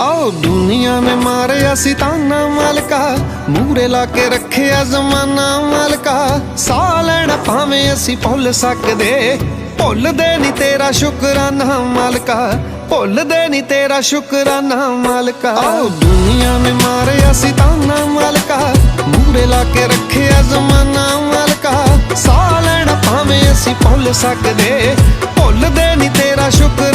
ਆਓ ਦੁਨੀਆ ਨੇ ਮਾਰਿਆ ਸੀ ਤਾਨਾ ਮਾਲਕਾ, ਮੂਰੇ ਲਾ ਕੇ ਰੱਖਿਆ ਜ਼ਮਾਨਾ ਮਾਲਕਾ। ਸਾਹ ਲੈਣਾ ਭਾਵੇਂ ਅਸੀਂ ਭੁੱਲ ਸਕਦੇ, ਭੁੱਲਦੇ ਨਹੀਂ ਤੇਰਾ ਸ਼ੁਕਰਾਨਾ ਮਾਲਕਾ, ਭੁੱਲਦੇ ਨਹੀਂ ਤੇਰਾ ਸ਼ੁਕਰਾਨਾ ਮਾਲਕਾ। ਆਓ ਦੁਨੀਆ ਨੇ ਮਾਰਿਆ ਸੀ ਤਾਨਾ ਮਾਲਕਾ, ਮੂਰੇ ਲਾ ਕੇ ਰੱਖਿਆ ਜ਼ਮਾਨਾ ਮਾਲਕਾ। ਸਾਹ ਲੈਣਾ ਭਾਵੇਂ ਅਸੀਂ ਭੁੱਲ ਸਕਦੇ, ਭੁੱਲਦੇ ਨਹੀਂ ਤੇਰਾ ਸ਼ੁਕਰਾਨਾ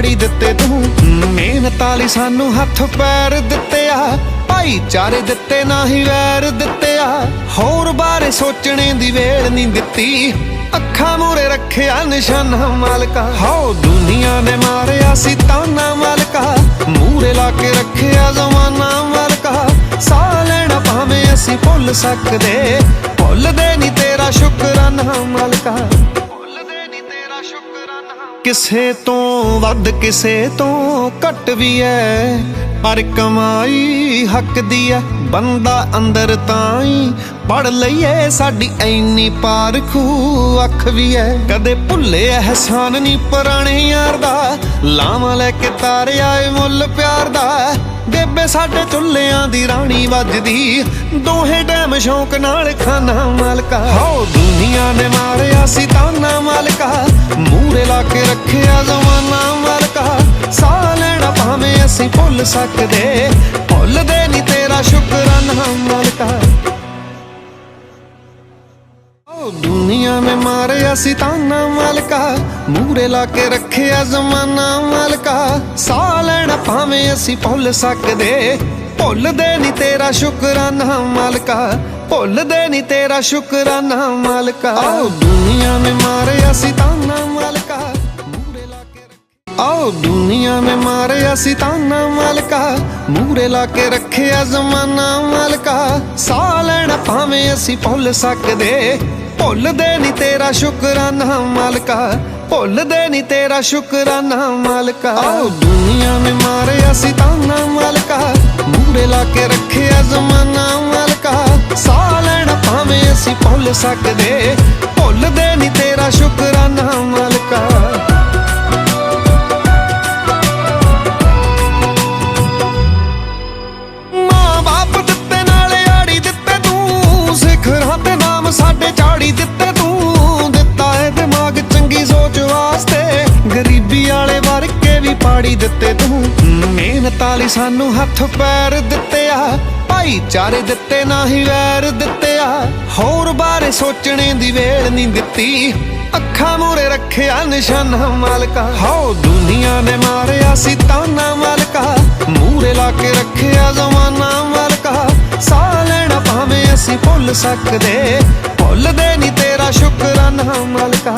ਪਾੜੀ ਦਿੱਤੇ ਤੂੰ। ਮਿਹਨਤ ਵਾਲੀ ਸਾਨੂੰ ਹੱਥ ਪੈਰ ਦਿੱਤੇ ਆ ਭਾਈਚਾਰੇ ਦਿੱਤੇ ਨਾ ਹੀ ਵੈਰ ਦਿੱਤੇ ਆ ਹੋਰ ਬਾਰੇ ਸੋਚਣੇ ਦੀ ਵੇਲ ਨਹੀਂ ਦਿੱਤੀ। ਅੱਖਾਂ ਮੂਰੇ ਰੱਖਿਆ ਨਿਸ਼ਾਨਾ ਮਾਲਕਾ। ਹਾਓ ਦੁਨੀਆ ਨੇ ਮਾਰਿਆ ਸੀ ਤਾਨਾ ਮਾਲਕਾ। ਮੂਰੇ ਲਾ ਕੇ ਰੱਖਿਆ ਜ਼ਮਾਨਾ ਮਾਲਕਾ। ਸਾਹ ਲੈਣਾ ਭਾਵੇਂ ਅਸੀਂ ਭੁੱਲ ਸਕਦੇ। ਭੁੱਲਦੇ ਨਹੀਂ ਤੇਰਾ ਸ਼ੁਕਰਾਨਾ ਮਾਲਕਾ। ਕਿਸੇ ਤੋਂ ਵੱਧ, ਕਿਸੇ ਤੋਂ ਘੱਟ ਵੀ ਐ। ਪਰ ਕਮਾਈ ਹੱਕ ਦੀ ਐ, ਬੰਦਾ ਅੰਦਰ ਤਾਂ ਹੀ ਪੜ ਲਈਏ। ਸਾਡੀ ਐਨੀ ਪਾਰਖੂ ਅੱਖ ਵੀ ਐ। ਕਦੇ ਭੁੱਲੇ ਅਹਿਸਾਨ ਨਹੀਂ ਪੁਰਾਣੇ ਯਾਰ ਦਾ। ਲਾਵਾਂ ਲੈ ਕੇ ਤਾਰਿਆ ਏ ਮੁੱਲ ਪਿਆਰ ਦਾ। ਬੇਬੇ ਸਾਡੇ ਚੁੱਲਿਆਂ ਦੀ ਰਾਣੀ ਵੱਜਦੀ। ਦੋਹੇ ਟਾਈਮ ਸ਼ੌਂਕ ਨਾਲ ਖਾਣਾ ਮਾਲਕਾ। ਹੋ ਦੁਨੀਆ ਨੇ ਮਾਰਿਆ ਸੀ ਤਾਨਾ ਮਾਲਕਾ। ਲਾ ਰੱਖਿਆ ਜ਼ਮਾਨਾ ਮਾਲਕਾ ਸਾਹ ਲੈਣਾ ਭਾਵੇਂ ਅਸੀਂ ਭੁੱਲ ਸਕਦੇ। ਭੁੱਲਦੇ ਨਹੀਂ ਤੇਰਾ ਸ਼ੁਕਰਾਨਾ ਮਾਲਕਾ। ਦੁਨੀਆ ਨੇ ਮਾਰਿਆ ਸੀ ਤਾਨਾ ਮਾਲਕਾ ਮੂਰੇ ਲਾ ਕੇ ਰੱਖਿਆ ਜ਼ਮਾਨਾ ਮਾਲਕਾ। ਸਾਹ ਲੈਣਾ ਭਾਵੇਂ ਅਸੀਂ ਭੁੱਲ ਸਕਦੇ। ਭੁੱਲਦੇ ਨਹੀਂ ਤੇਰਾ ਸ਼ੁਕਰਾਨਾ ਮਾਲਕਾ, ਭੁੱਲਦੇ ਨਹੀਂ ਤੇਰਾ ਸ਼ੁਕਰਾਨਾ ਮਾਲਕਾ। ਓ ਦੁਨੀਆ ਨੇ ਮਾਰਿਆ ਸੀ ਤਾਨਾ ਮਾਲਕਾ। ਆਓ ਦੁਨੀਆ ਨੇ ਮਾਰਿਆ ਸੀ ਤਾਨਾ ਮਾਲਕਾ, ਮੂਰੇ ਲਾ ਕੇ ਰੱਖਿਆ ਜ਼ਮਾਨਾ ਮਾਲਕਾ। ਸਾਹ ਲੈਣਾ ਭਾਵੇਂ ਅਸੀਂ ਭੁੱਲ ਸਕਦੇ, ਭੁੱਲਦੇ ਨਹੀਂ ਤੇਰਾ ਸ਼ੁਕਰਾਨਾ ਮਾਲਕਾ, ਭੁੱਲਦੇ ਨਹੀਂ ਤੇਰਾ ਸ਼ੁਕਰਾਨਾ ਮਾਲਕਾ। ਆਓ ਦੁਨੀਆ ਨੇ ਮਾਰਿਆ ਸੀ ਤਾਨਾ ਮਾਲਕਾ, ਮੂਰੇ ਲਾ ਕੇ ਰੱਖਿਆ ਜ਼ਮਾਨਾ ਮਾਲਕਾ। ਸਾਹ ਲੈਣਾ ਭਾਵੇਂ ਅਸੀਂ ਭੁੱਲ ਸਕਦੇ ਦਿੱਤੇ ਤੂੰ। ਮਿਹਨਤ ਵਾਲੀ ਸਾਨੂੰ ਹੱਥ ਪੈਰ ਦਿੱਤੇ ਆ ਭਾਈਚਾਰੇ ਦਿੱਤੇ ਨਾ ਹੀ ਵੈਰ ਦਿੱਤੇ ਆ ਹੋਰ ਬਾਰੇ ਸੋਚਣੇ ਦੀ ਵੇਲ ਨਹੀਂ ਦਿੱਤੀ। ਅੱਖਾਂ ਮੂਰੇ ਰੱਖਿਆ ਨਿਸ਼ਾਨਾ ਮਾਲਕਾ। ਹਾਓ ਦੁਨੀਆ ਨੇ ਮਾਰਿਆ ਸੀ ਤਾਨਾ ਮਾਲਕਾ। ਮੂਰੇ ਲਾ ਕੇ ਰੱਖਿਆ ਜ਼ਮਾਨਾ ਮਾਲਕਾ। ਸਾਹ ਲੈਣਾ ਭਾਵੇਂ ਅਸੀਂ ਭੁੱਲ ਸਕਦੇ। ਭੁੱਲਦੇ ਨਹੀਂ ਤੇਰਾ ਸ਼ੁਕਰਾਨਾ ਮਾਲਕਾ।